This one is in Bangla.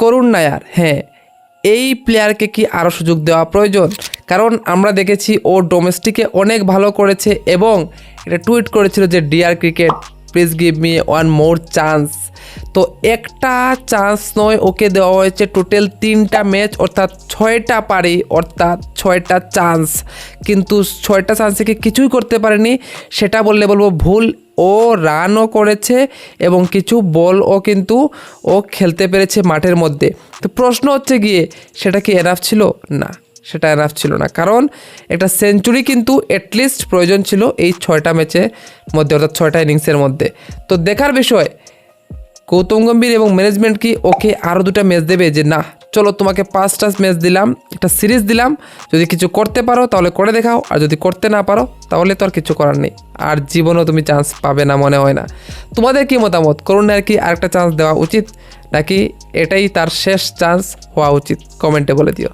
করুণ নায়ার হ্যাঁ। এই প্লেয়ারকে কি আরও সুযোগ দেওয়া প্রয়োজন? কারণ আমরা দেখেছি ও ডোমেস্টিকে অনেক ভালো করেছে এবং এটা টুইট করেছিল যে dear cricket please give me one more chance তো একটা চান্স নয় ওকে দেওয়া হয়েছে টোটাল তিনটা ম্যাচ অর্থাৎ ছয়টা পারি, অর্থাৎ ছয়টা চান্স কিন্তু ছয়টা চান্স কিছুই করতে পারেনি, সেটা বললে বলব ভুল। ও রানও করেছে এবং কিছু বলও কিন্তু ও খেলতে পেরেছে মাঠের মধ্যে। তো প্রশ্ন হচ্ছে গিয়ে, সেটা কি এনাফ ছিল? না, সেটা এনাফ ছিল না। কারণ একটা সেঞ্চুরি কিন্তু অ্যাটলিস্ট প্রয়োজন ছিল এই ছয়টা ম্যাচের মধ্যে, অর্থাৎ ছয়টা ইনিংসের মধ্যে। তো দেখার বিষয় গৌতম গম্ভীর এবং ম্যানেজমেন্ট কি? ওকে আরও দুটা ম্যাচ দেবে যে, না, চলো তোমাকে পাঁচটা ম্যাচ দিলাম, একটা সিরিজ দিলাম। যদি কিছু করতে পারো তাহলে করে দেখাও, আর যদি করতে না পারো তাহলে তো আর কিছু করার নেই। আর জীবনেও তুমি চান্স পাবে না, মনে হয় না। তোমাদের কি মতামত? করুণার কি আরেকটা চান্স দেওয়া উচিত? নাকি এটাই তার শেষ চান্স হওয়া উচিত? কমেন্টে বলে দিও।